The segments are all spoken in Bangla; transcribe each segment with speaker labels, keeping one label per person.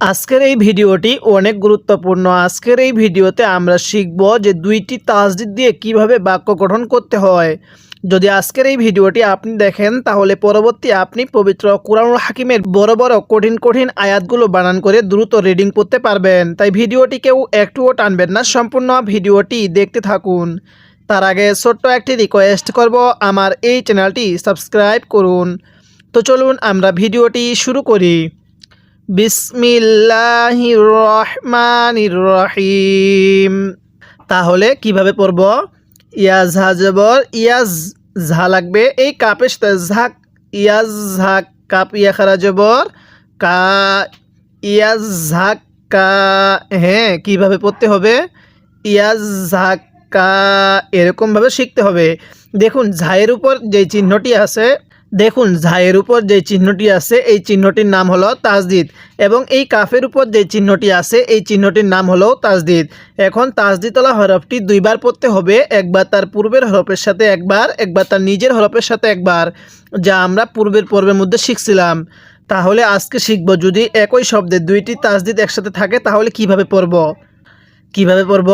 Speaker 1: আজকের এই ভিডিওটি অনেক গুরুত্বপূর্ণ। আজকের এই ভিডিওতে আমরা শিখব যে দুইটি তাসদিদ দিয়ে কীভাবে বাক্য গঠন করতে হয়। যদি আজকের এই ভিডিওটি আপনি দেখেন, তাহলে পরবর্তী আপনি পবিত্র কুরআনুল হাকিমের বড় বড় কঠিন কঠিন আয়াতগুলো বানান করে দ্রুত রিডিং করতে পারবেন। তাই ভিডিওটি কেউ একটুও টানবেন না, সম্পূর্ণ ভিডিওটি দেখতে থাকুন। তার আগে ছোট্ট একটি রিকোয়েস্ট করব, আমার এই চ্যানেলটি সাবস্ক্রাইব করুন। তো চলুন আমরা ভিডিওটি শুরু করি। বিসমিল্লাহির রহিম। তাহলে কীভাবে পড়ব? ইয়াজ হাজবর ইয়াজ ঝা লাগবে। এই কাপের ঝাক ইয়াজ ঝাক কাপ ইয়া খারা জবর কা ইয়াজ ঝাক কা হ্যাঁ কীভাবে পড়তে হবে? ইয়াজ ঝাক কা, এরকমভাবে শিখতে হবে। দেখুন, ঝায়ের উপর যে চিহ্নটি আছে দেখুন, ঝায়ের উপর যে চিহ্নটি আছে, এই চিহ্নটির নাম হলো তাজদিদ এবং এই কাফের উপর যে চিহ্নটি আছে, এই চিহ্নটির নাম হলো তাজদিদ। এখন তাজদিদওয়ালা হরফটি দুইবার পড়তে হবে, একবার তার পূর্বের হরফের সাথে একবার একবার তার নিজের হরফের সাথে একবার, যা আমরা পূর্বের পর্বের মধ্যে শিখছিলাম। তাহলে আজকে শিখব, যদি একই শব্দে দুইটি তাজদিদ একসাথে থাকে, তাহলে কীভাবে পড়ব? কীভাবে পড়ব?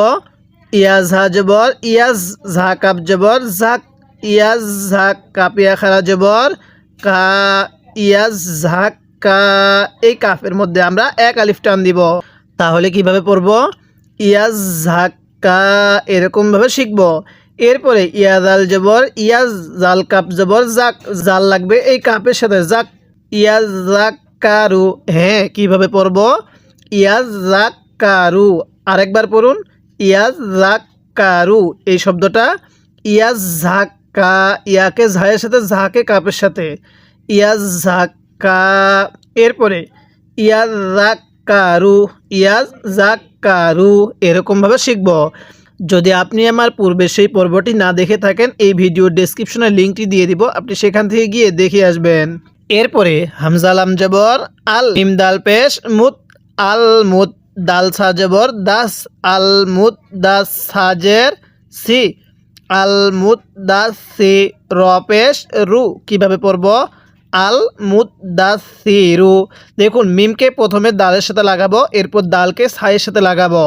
Speaker 1: ইয়াজ হা জবর ইয়াজ ঝা কাপ জবর ঝাক ইয়াজ ঝাক কাপিয়া খারা জবর কা ইয়াজ ঝাক কা এই কাফের মধ্যে আমরা এক আলিফ টান দিব। তাহলে কীভাবে পড়ব? ইয়াজ ঝাক কা এরকমভাবে শিখব। এরপরে ইয়াজাল জবর ইয়াজ জাল কাপ জবর জাক, জাল লাগবে এই কাপের সাথে। জাক ইয়াজ জাক কারু হ্যাঁ কীভাবে পড়ব? ইয়াজ জাক কারু আরেকবার পড়ুন। ইয়াজ জাক কারু এই শব্দটা। ইয়াজ ঝাক্কা ইয়াকে ঝায়ের সাথে, ঝাকে কাপের সাথে। ইয়াজ ঝাক্কা, এরপরে ইয়াজ জাক্কারু ইয়াজ জাক্কারু এরকমভাবে শিখব। যদি আপনি আমার পূর্বে সেই পর্বটি না দেখে থাকেন, এই ভিডিও ডেসক্রিপশনে লিঙ্কটি দিয়ে দিব, আপনি সেখান থেকে গিয়ে দেখে আসবেন। এরপরে হামজালাম জবর, আল ইমদাল পেশ, মুত, আল মুদ দাল সাজবর দাস আল মুদ দাস সাজের সি। আল মুদাসি রপেশ রু কীভাবে পড়ব? আল মুদাসি রু দেখুন, মিমকে প্রথমে দালের সাথে লাগাবো, এরপর দালকে সাইয়ের সাথে লাগাবো।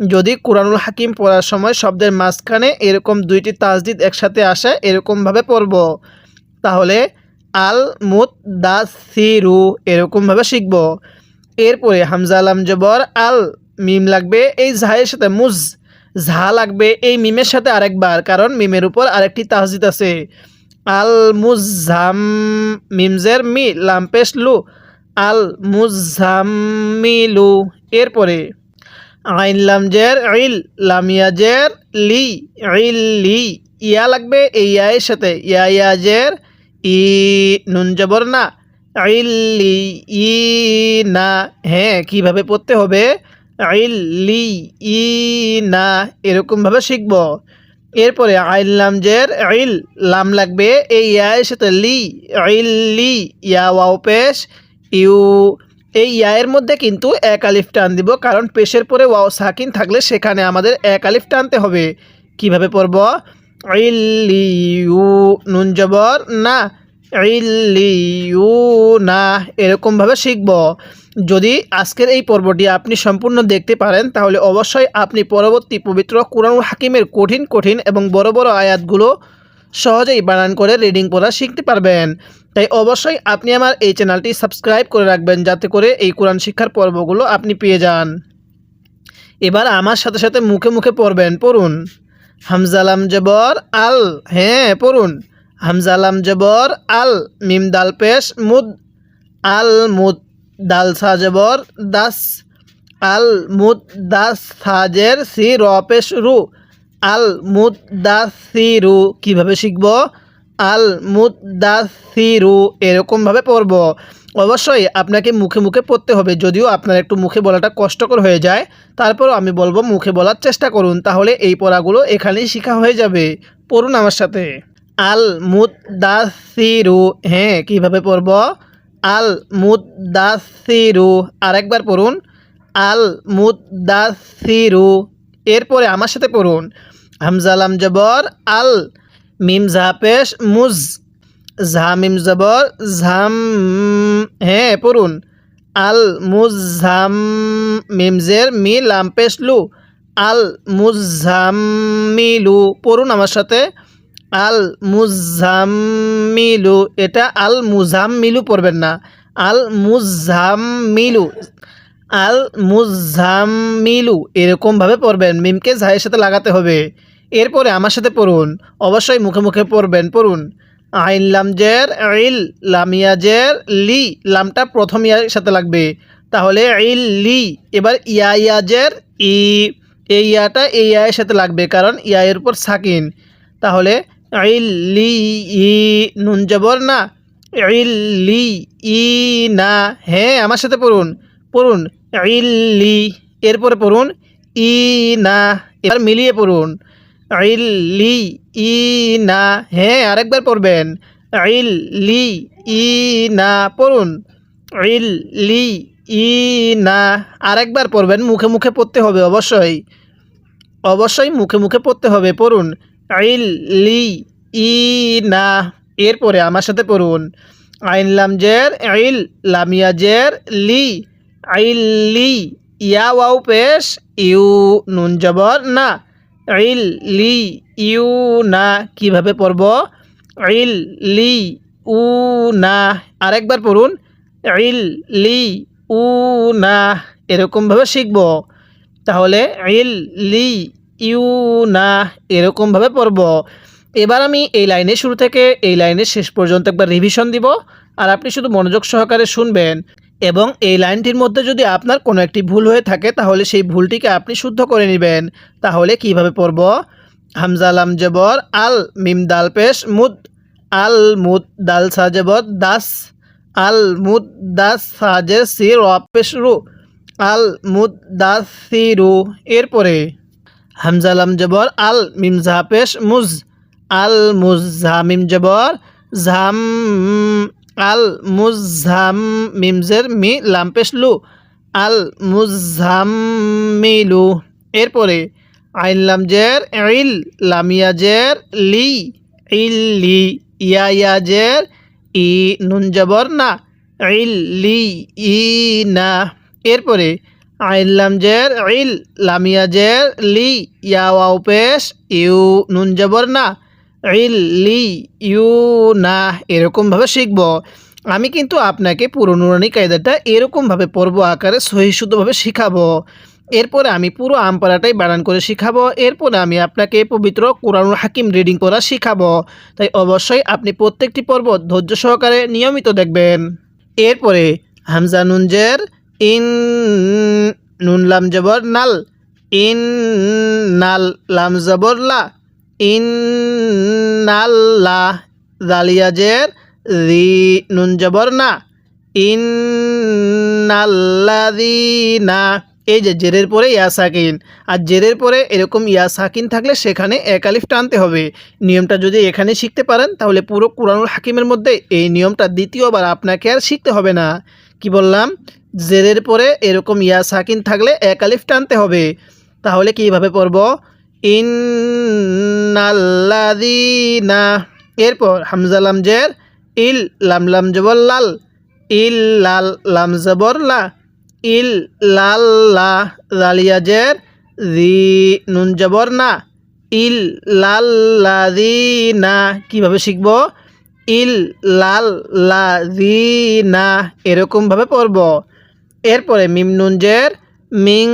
Speaker 1: যদি কোরআনুল হাকিম পড়ার সময় শব্দের মাঝখানে এরকম দুইটি তাজদিদ একসাথে আসে, এরকমভাবে পড়ব। তাহলে আল মুদাসিরু এরকমভাবে শিখব। এরপরে হামজা আলাম জবর আল মিম লাগবে, এই জাহের সাথে মুজ ঝা লাগবে এই মিমের সাথে আরেকবার, কারণ মিমের উপর আরেকটি তাহজিদ আছে। আল মুজাম মিমজের মি, লাম্পেশ লু আল মুজাম্মিলু এরপরে আইন লামজের ইল, লামিয়াজের লি, ইল লি, ইয়া লাগবে এই ইয়ায়ের সাথে ইয়া ইয়াজের ই, নুন জবর না ইল্লি ই, না হ্যাঁ কীভাবে পড়তে হবে? আইলি ই না এরকমভাবে শিখব। এরপরে আইল লামজের আইল, লাম লাগবে এই ইয়ায়ের সাথে লি আইলি ইয়া ওয়াও পেশ, ইউ, এই ইয়ায়ের মধ্যে কিন্তু এক আলিফ টান দিব, কারণ পেশের পরে ওয়াও সাকিন থাকলে সেখানে আমাদের এক আলিফ টানতে হবে। কীভাবে পড়ব? ইউ নুন জবর, না ইউ না, এরকমভাবে শিখব। যদি আজকের এই পর্বটি আপনি সম্পূর্ণ দেখতে পারেন, তাহলে অবশ্যই আপনি পরবর্তী পবিত্র কোরআনুল হাকিমের কঠিন কঠিন এবং বড় বড় আয়াতগুলো সহজেই বানান করে রিডিং পড়া শিখতে পারবেন। তাই অবশ্যই আপনি আমার এই চ্যানেলটি সাবস্ক্রাইব করে রাখবেন, যাতে করে এই কোরআন শিক্ষার পর্বগুলো আপনি পেয়ে যান। এবার আমার সাথে সাথে মুখে মুখে পড়বেন, পড়ুন। হামজালাম জবর আল হ্যাঁ পড়ুন। হামজালাম জবর আল, মিম দাল পেশ মুদ, আল মুদ। দাল সাজবর দাস, আল মুদ দাস সাজের সি রপেশ রু। আল মুদ দাস সি রু, কীভাবে শিখব? আল মুদ দাস সি রু এরকমভাবে পড়ব। অবশ্যই আপনাকে মুখে মুখে পড়তে হবে, যদিও আপনার একটু মুখে বলাটা কষ্টকর হয়ে যায়। তারপরও আমি বলব মুখে বলার চেষ্টা করুন, তাহলে এই পড়াগুলো এখানেই শেখা হয়ে যাবে। পড়ুন আমার সাথে। আল মুদ দাস সি রু হ্যাঁ কীভাবে পড়ব? আল মুদাসিরু আরেকবার পড়ুন। আল মুদাসিরু এরপরে আমার সাথে পড়ুন। হামজালাম জবর, আল, মিম ঝাপেশ মুজ, ঝা, মিম, জবর, ঝাম হ্যাঁ পড়ুন। আল মুজাম মিমজের মি লাম্পেসলু আল মুজাম্মিলু পড়ুন আমার সাথে। আল মুজাম্মিলু এটা আল মুজাম্মিলু পড়বেন না। আল মুজাম্মিলু আল মুজাম্মিলু এরকমভাবে পড়বেন। মিমকে ঝায়ের সাথে লাগাতে হবে। এরপরে আমার সাথে পড়ুন। অবশ্যই মুখে মুখে পড়বেন, পড়ুন। আইন লামজের, ইল লামিয়াজের, লি, লামটা প্রথম ইয়ার সাথে লাগবে। তাহলে ইল, লি, এবার ইয়া ই। এই ইয়াটা এই ইয়ায়ের সাথে লাগবে, কারণ ইয়ায়ের উপর সাকিন। তাহলে ইল লি ই নুন জবর না ইল লি ই না হ্যাঁ আমার সাথে পড়ুন পড়ুন। ইল লি এরপরে পড়ুন ই না এবার মিলিয়ে পড়ুন। ইল লি ই না হ্যাঁ আরেকবার পড়বেন। ইল লি ই না পড়ুন। ইল লি ই না আরেকবার পড়বেন, মুখে মুখে পড়তে হবে অবশ্যই। অবশ্যই মুখে মুখে পড়তে হবে, পড়ুন। আইল লি ই না এরপরে আমার সাথে পড়ুন। আইন লামজের আইল লামিয়াজের লি, আইল ইয়া ওয়াও পেশ, ইউ, নুন জবর, না। আইল লি, ইউ, না, কীভাবে পড়ব? আইল লি, উ, না। আরেকবার পড়ুন। আইল লি, উ, না, এরকমভাবে শিখব। তাহলে ইল লি ইউ না এরকমভাবে পড়ব। এবার আমি এই লাইনের শুরু থেকে এই লাইনের শেষ পর্যন্ত একবার রিভিশন দিব আর আপনি শুধু মনোযোগ সহকারে শুনবেন এবং এই লাইনটির মধ্যে যদি আপনার কোনো একটি ভুল হয়ে থাকে তাহলে সেই ভুলটিকে আপনি শুদ্ধ করে নেবেন। তাহলে কীভাবে পড়ব? হামজা লাম জবর, আল মিম দাল পেশ, মুদ, আল মুদ দাল সাজবর দাস, আল মুদ দাস সাজের সি র পেশ রু, আল মুদাসিরু এরপরে হামজা লাম জবর, আল মিম জাহাপেশ মুজ, আল মুজ মুজা মিম জবর ঝাম আল মুজাম মিমজের মি লাম্পেশ লু, আল মুজাম্মিলু এরপরে আইন লামজের ইল লামিয়াজের লি, ইল লি ইয়া ইয়াজের ই নুন জবর না, ইল লি ই না। এরপরে আইন লামজের ইল লামিয়াজের লি, ইয়া পেশ, ইউ, নুন, জবর, না। ইল, লি, ইউ, না এরকমভাবে শিখব। আমি কিন্তু আপনাকে পুরো নুরানি কায়দাটা এরকমভাবে পর্ব আকারে সহিশুদ্ধভাবে শিখাবো। এরপরে আমি পুরো আমপাড়াটাই বানান করে শিখাবো। এরপরে আমি আপনাকে পবিত্র কোরআনুল হাকিম রিডিং করা শিখাবো। তাই অবশ্যই আপনি প্রত্যেকটি পর্ব ধৈর্য সহকারে নিয়মিত দেখবেন। এরপরে হামজা নুনজের ইন নুন লাম জবর নাল, ইন নাল লাম জবর লা, ইন নাল লা জালিয়াজের রি নুন জবর না, ইন নাল্লাদিনা এই যে জেরের পরে ইয়া সাকিন, আর জেরের পরে এরকম ইয়া সাকিন থাকলে সেখানে এক আলিফ টানতে হবে। নিয়মটা যদি এখানে শিখতে পারেন, তাহলে পুরো কোরআনুল হাকিমের মধ্যে এই নিয়মটা দ্বিতীয়বার আপনাকে আর শিখতে হবে না। কি বললাম? জেরের পরে এরকম ইয়া সাকিন থাকলে এক আলিফ টানতে হবে। তাহলে কীভাবে পড়ব? ইন্নাল্লাদিনা এরপর হামজা লামজের ইল লাম লাম জবর লাল, ইল লাল লাম জবর লা, ইল লাল লা লালিয়াজের রি নুন জবর না, ইল লাল লা রি না কীভাবে শিখব? ইল লাল লা রি না এরকমভাবে পড়ব। এরপরে মিম মিং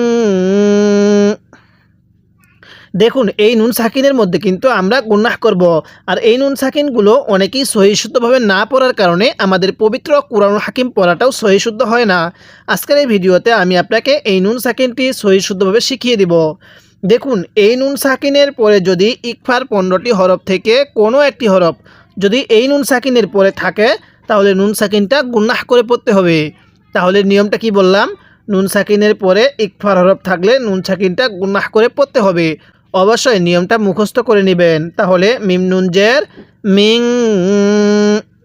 Speaker 1: দেখুন, এই নুন সাকিনের মধ্যে কিন্তু আমরা গুন্নাহ করব। আর এই নুন সাকিনগুলো অনেকেই সহিশুদ্ধভাবে না পড়ার কারণে আমাদের পবিত্র কোরআন হাকিম পড়াটাও সহিশুদ্ধ হয় না। আজকের এই ভিডিওতে আমি আপনাকে এই নুন সাকিনটি সহিশুদ্ধভাবে শিখিয়ে দিব। দেখুন, এই নুন সাকিনের পরে যদি ইকফার পনেরোটি হরফ থেকে কোনো একটি হরফ যদি এই নুন সাকিনের পরে থাকে, তাহলে নুন সাকিনটা গুন্নাহ করে পড়তে হবে। তাহলে নিয়মটা কি বললাম? নুন সাকিনের পরে ইকফার হরফ থাকলে নুন সাকিনটা গুন্নাহ করে পড়তে হবে। অবশ্যই নিয়মটা মুখস্থ করে নেবেন। তাহলে মিম নুনজের মিং,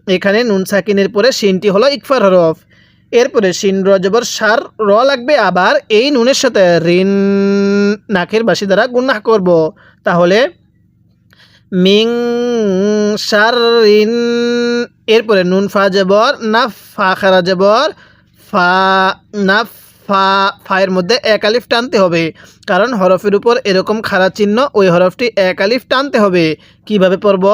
Speaker 1: এখানে নুন সাকিনের পরে সিনটি হলো ইকফার হরফ। এরপরে সিন রজবর সার র লাগবে, আবার এই নুনের সাথে রিন নাকের বাসি দ্বারা গুন্নাহ করব। তাহলে মিং সার রিন এরপরে নুন ফা জবর না ফা খারা জবর ফা না ফা, ফায়ের মধ্যে এক আলিফ টানতে হবে। কারণ হরফের উপর এরকম খাড়া চিহ্ন ওই হরফটি এক আলিফ টানতে হবে। কীভাবে পড়ব?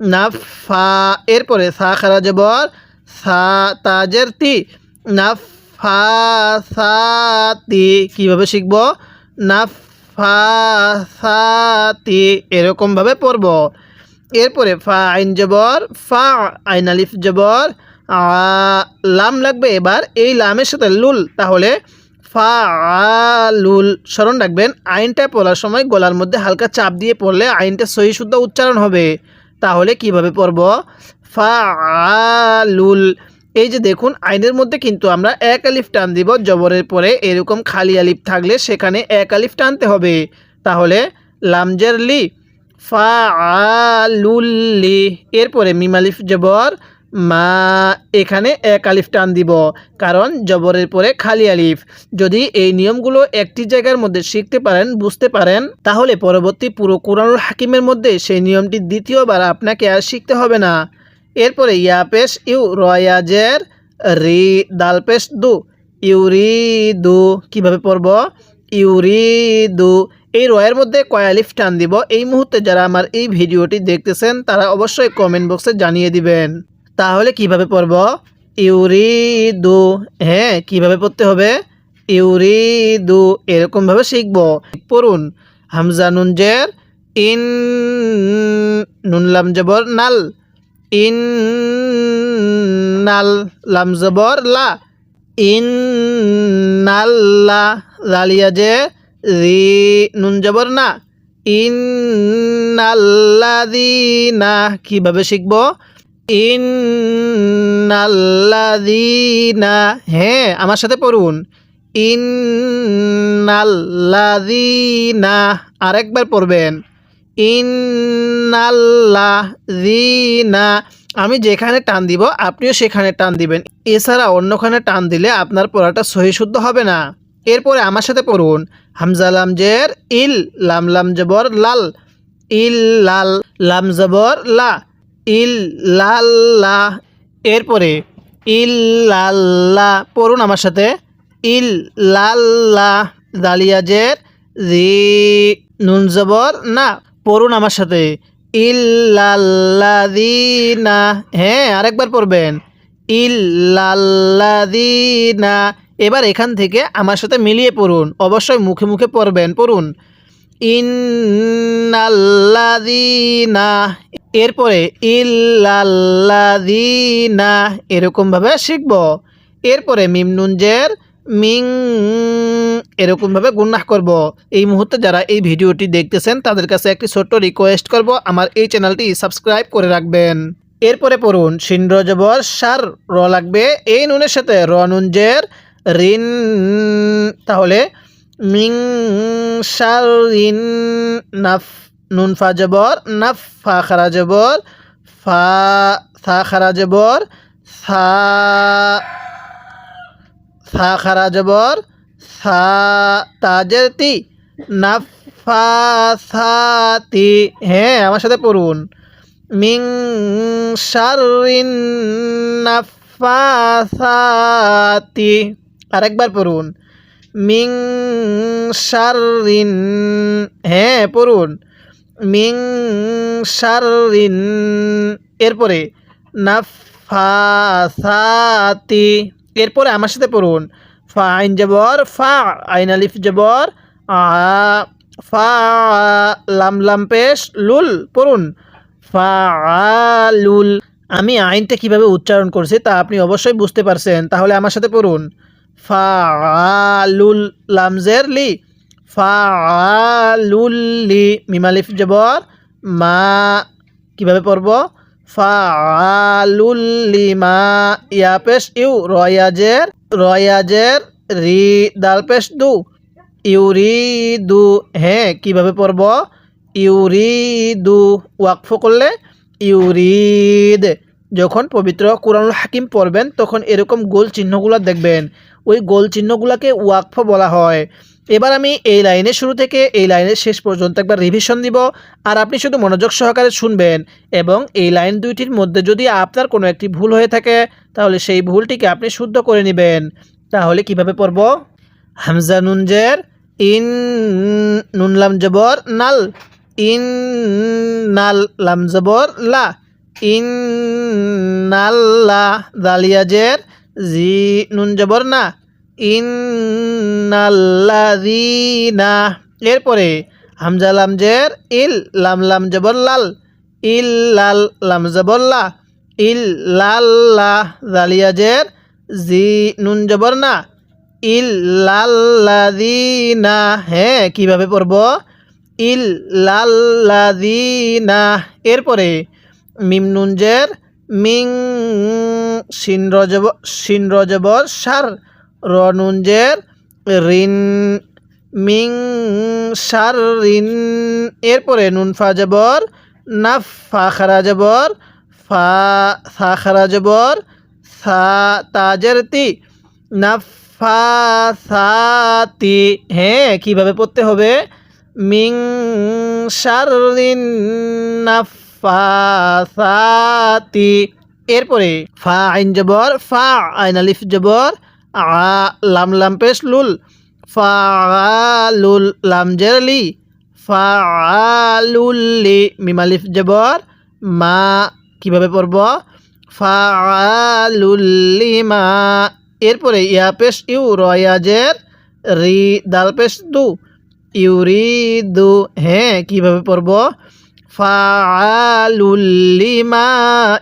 Speaker 1: না ফা, এরপরে সা খারা জবর সা তাজের তি না ফা সা তি, কীভাবে শিখব? না ফা, সা, তি এরকমভাবে পড়ব। এরপরে ফা, আইন জবর, ফা, আইন আলিফ জবর লাম লাগবে এবার এই লামের সাথে লুল। তাহলে ফা লুল স্মরণ রাখবেন, আইনটা পড়ার সময় গলার মধ্যে হালকা চাপ দিয়ে পড়লে আইনটা সহি শুদ্ধ উচ্চারণ হবে। তাহলে কীভাবে পড়ব? ফা লুল এই যে দেখুন, আইনের মধ্যে কিন্তু আমরা এক আলিফ টান দিব, জবরের পরে এরকম খালি আলিফ থাকলে সেখানে এক আলিফ টানতে হবে। তাহলে লামজের লি ফা আলুল্লি এরপরে মিম আলিফ জবর, মা, এখানে এক আলিফ টান দিব, কারণ জবরের পরে খালি আলিফ। যদি এই নিয়মগুলো একটি জায়গার মধ্যে শিখতে পারেন, বুঝতে পারেন, তাহলে পরবর্তী পুরো কোরআনুল হাকিমের মধ্যে সেই নিয়মটি দ্বিতীয়বার আপনাকে আর শিখতে হবে না। এরপরে ইয়া পেশ ইউ রয়াজের রি, দাল পেশ দু। ইউরি দু কীভাবে পড়ব? ইউরি দু এই রয়ের মধ্যে কয় আলিফ টান দিব। এই মুহূর্তে যারা আমার এই ভিডিওটি দেখতেছেন, তারা অবশ্যই কমেন্ট বক্সে জানিয়ে দিবেন। তাহলে কীভাবে পড়ব? ইউরি দু হ্যাঁ কীভাবে পড়তে হবে? ইউরি দু এরকমভাবে শিখব। পড়ুন। হামজা নুনজের ইন, নুন লাম জবর, নাল। ইন নাল লাম জবর লা। ইন নাল্লা লালিয়া যে রি নুন জবর না। ইন নাল্লাদিনা কীভাবে শিখব? ইন নাল্লাদিনা হ্যাঁ আমার সাথে পড়ুন। ইন নাল্লাদিনা আরেকবার পড়বেন। ইন নাল্লাদিনা আমি যেখানে টান দিব, আপনিও সেখানে টান দিবেন। এছাড়া অন্যখানে টান দিলে আপনার পড়াটা সহি শুদ্ধ হবে না। এরপরে আমার সাথে পড়ুন। হামজা লামজের ইল, লাম লাম জবর লাল। ইল, লাল লাম জবর লা। ইল, লাল, লা। এরপরে ইল লাল্লা পড়ুন আমার সাথে। ইল লাল্লা দালিয়াজের রি নুন জবর না। পড়ুন আমার সাথে। ইল্লাল্লাদিনা হ্যাঁ আরেকবার পড়বেন। ইল্লাল্লাদিনা এবার এখান থেকে আমার সাথে মিলিয়ে পড়ুন। অবশ্যই মুখে মুখে পড়বেন, পড়ুন। ইন্নাল্লাদিনা এরপরে ইল্লাল্লাদিনা এরকমভাবে শিখব। এরপরে মিম নুনজের মিং এরকমভাবে গুন্নাহ করব। এই মুহূর্তে যারা এই ভিডিওটি দেখতেছেন, তাদের কাছে একটি ছোট্ট রিকোয়েস্ট করব। আমার এই চ্যানেলটি সাবস্ক্রাইব করে রাখবেন। এরপরে পড়ুন সিন্দ্র জবর সার র লাগবে। এই নুনের সাথে র নুনজের রিন তাহলে মিং সার, রিন নাফ, নুন ফা জবর, নাফ ফা খারা জবর, ফা, থা খারা জবর সা সা খারা জবর সা তাজের নাফাসাতি। হ্যাঁ আমার সাথে পড়ুন। মিং শারিন নাফাসাতি। আরেকবার পড়ুন। মিং শারিন হ্যাঁ পড়ুন। মিং শারিন এরপরে নাফাসাতি। এরপরে আমার সাথে পড়ুন। ফা আইন জবর, ফা, আইন আলিফ জবর, আ, ফা, লাম লাম পেশ, লুল পড়ুন। ফা লুল। আমি আইনটা কীভাবে উচ্চারণ করছি তা আপনি অবশ্যই বুঝতে পারছেন। তাহলে আমার সাথে পড়ুন। ফা লুল লামজের লি। ফা লুল, লি মিমালিফ জবর, মা, কীভাবে পড়ব? ফালুল লিমা, ইয়া পেশ ইউ, রয়াজের রয়াজের রি, দাল পেশ দু। ইউরি দু হ্যাঁ কীভাবে পড়ব? ইউরি দু ওয়াকফ করলে ইউরিদ। যখন পবিত্র কোরআনুল হাকিম পড়বেন, তখন এরকম গোল চিহ্নগুলো দেখবেন। ওই গোল চিহ্নগুলোকে ওয়াকফ বলা হয়। এবার আমি এই লাইনের শুরু থেকে এই লাইনের শেষ পর্যন্ত একবার রিভিশন দিব। আর আপনি শুধু মনোযোগ সহকারে শুনবেন এবং এই লাইন দুইটির মধ্যে যদি আপনার কোনো একটি ভুল হয়ে থাকে, তাহলে সেই ভুলটিকে আপনি শুদ্ধ করে নেবেন। তাহলে কীভাবে পড়ব? হামজা নুন জের, ইন নুন লাম জবর, নাল। ইন নাল লাম জবর, লা। ইন নাল্লা দালিয়া জের, জি নুন জবর, না। ইন নাল্লাদিনা এরপরে হামজা লাম জের ইল লাম লাম জবর লাল ইল লাল লাম জবর লা ইল লাল্লা দালিয়া জের জি নুন জবর না ইল লাল্লাদিনা হ্যাঁ কীভাবে পড়ব? ইল লাল্লাদিনা এরপরে মিম নুন জের মিং শিন রজব শিন রজবর সার র নুন রিন মিং সার রিন, এরপরে নুন ফা জবর নাফ ফা খারা জবর, ফা সা খারা জবর, সা তাজের তি নাফা সাতি হ্যাঁ কীভাবে পড়তে হবে? মিং সার রিন শারিন নাফাসাতি এরপরে ফা আইন জবর, ফা আইন আলিফ জবর আ লাম লাম ফা লুল। লাম জেরলি ফা লুল্লি মিম জবর। মা, কীভাবে পড়ব? ফা লুল্লিমা এরপরে ইয়া পেশ ইউ রয়াজের রি দাল পেশ দু। ইউরি দু হ্যাঁ কীভাবে পড়ব? ফালুল্লিমা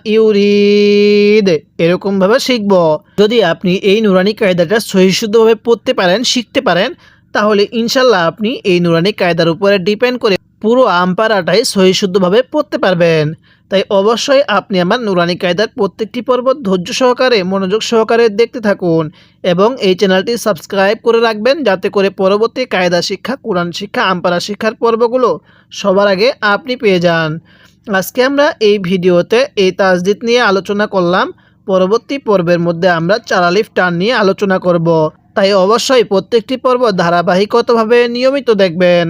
Speaker 1: ইউরিদ। এরকমভাবে শিখব। যদি আপনি এই নুরানি কায়দাটা সহিশুদ্ধভাবে পড়তে পারেন, শিখতে পারেন, তাহলে ইনশাল্লাহ আপনি এই নুরানি কায়দার উপরে ডিপেন্ড করে পুরো আম্পারাটাই সহিশুদ্ধভাবে পড়তে পারবেন। তাই অবশ্যই আপনি আমার নুরানি কায়দার প্রত্যেকটি পর্ব ধৈর্য সহকারে, মনোযোগ সহকারে দেখতে থাকুন এবং এই চ্যানেলটি সাবস্ক্রাইব করে রাখবেন যাতে করে পরবর্তী কায়দা শিক্ষা, কোরআন শিক্ষা আমপারা শিক্ষার পর্বগুলো সবার আগে আপনি পেয়ে যান। আজকে আমরা এই ভিডিওতে এই তাজদিদ নিয়ে আলোচনা করলাম। পরবর্তী পর্বের মধ্যে আমরা চারালিফ টান নিয়ে আলোচনা করব। তাই অবশ্যই প্রত্যেকটি পর্ব ধারাবাহিকতভাবে নিয়মিত দেখবেন।